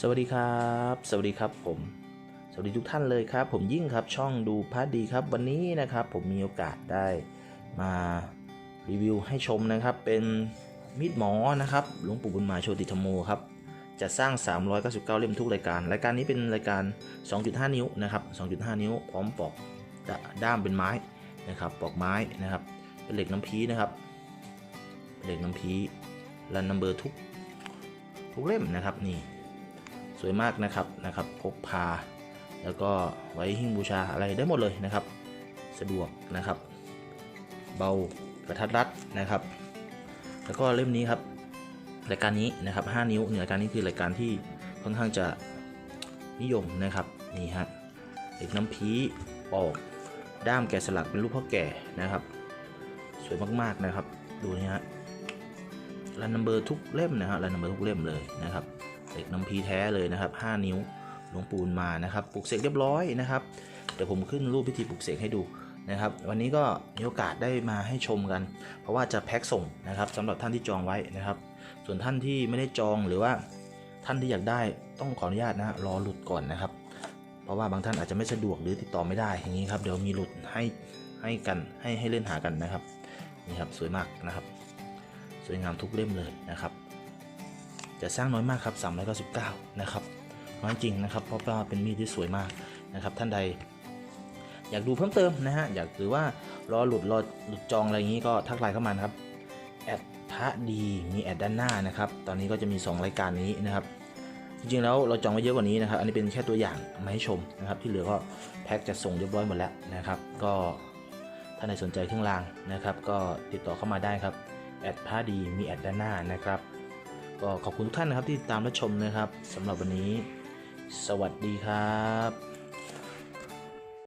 สวัสดีครับ สวัสดีครับผม สวัสดีทุกท่านเลยครับ ผมยิ่งครับช่องดูพาร์ดีครับ วันนี้นะครับผมมีโอกาสได้มารีวิวให้ชมนะครับ เป็นมีดหมอนะครับหลวงปู่บุญมาโชติธรรมโมครับจะสร้าง 399 เล่มทุกรายการ รายการนี้เป็นรายการ 2.5 นิ้วนะครับ 2.5 นิ้ว พร้อมปอกด้ามเป็นไม้นะครับ ปอกไม้นะครับ เป็นเหล็กน้ำพีนะครับเเหล็กน้ำพีรันนัมเบอร์ทุกทุกเล่มนะครับนี่ สวยมากนะครับนะครับพกพา แล้วก็ไว้หิ้งบูชาอะไรได้หมดเลยนะครับ สะดวกนะครับ เบากระทัดรัดนะครับ แล้วก็เล่มนี้ครับรายการนี้นะครับ 5 นิ้วเนี่ยรายการนี้คือรายการที่ค่อนข้างจะนิยมนะครับนี่ฮะเด็กน้ำพีปอกด้ามแกะสลักเป็นรูปพ่อแก่นะครับ สวยมากๆนะครับ ดูนี่ฮะรันนัมเบอร์ทุกเล่มนะฮะรันนัมเบอร์ทุกเล่มเลยนะครับ เหล็กน้ำพีแท้เลยนะครับ 5 นิ้วหลวงปูนมานะครับปลุกเสกเรียบร้อยนะครับเดี๋ยวผมขึ้นรูปพิธีปลุกเสกให้ดูนะครับ วันนี้ก็มีโอกาสได้มาให้ชมกัน เพราะว่าจะแพ็คส่งนะครับสำหรับท่านที่จองไว้นะครับ ส่วนท่านที่ไม่ได้จองหรือว่าท่านที่อยากได้ต้องขออนุญาตนะฮะรอหลุดก่อนนะครับ เพราะว่าบางท่านอาจจะไม่สะดวกหรือติดต่อไม่ได้อย่างนี้ครับเดี๋ยวมีหลุดให้ให้กันให้ให้เล่นหากันนะครับนี่ครับสวยมากนะครับ สวยงามทุกเล่มเลยนะครับ จะสร้างน้อยมากครับ399นะครับน้อยจริงนะครับ เพราะว่าเป็นมีดที่สวยมากนะครับ ท่านใด อยากดูเพิ่มเติมนะฮะอยากหรือว่ารอหลุดรอหลุดจองอะไรอย่างนี้ก็ทักไลน์เข้ามานะครับแอดพระดีมีแอดด้านหน้านะครับ ตอนนี้ก็จะมี 2 รายการนี้นะครับ จริงๆแล้วเราจองไว้เยอะกว่านี้นะครับ อันนี้เป็นแค่ตัวอย่างมาให้ชมนะครับ ที่เหลือก็แพ็คจะส่งเรียบร้อยหมดแล้วนะครับ ก็ถ้าใครสนใจเครื่องรางนะครับ ก็ติดต่อเข้ามาได้ครับแอดพระดีมีแอดด้านหน้านะครับ ก็ขอบคุณทุกท่านนะครับที่ติดตามและชมนะครับสำหรับวันนี้ สวัสดีครับ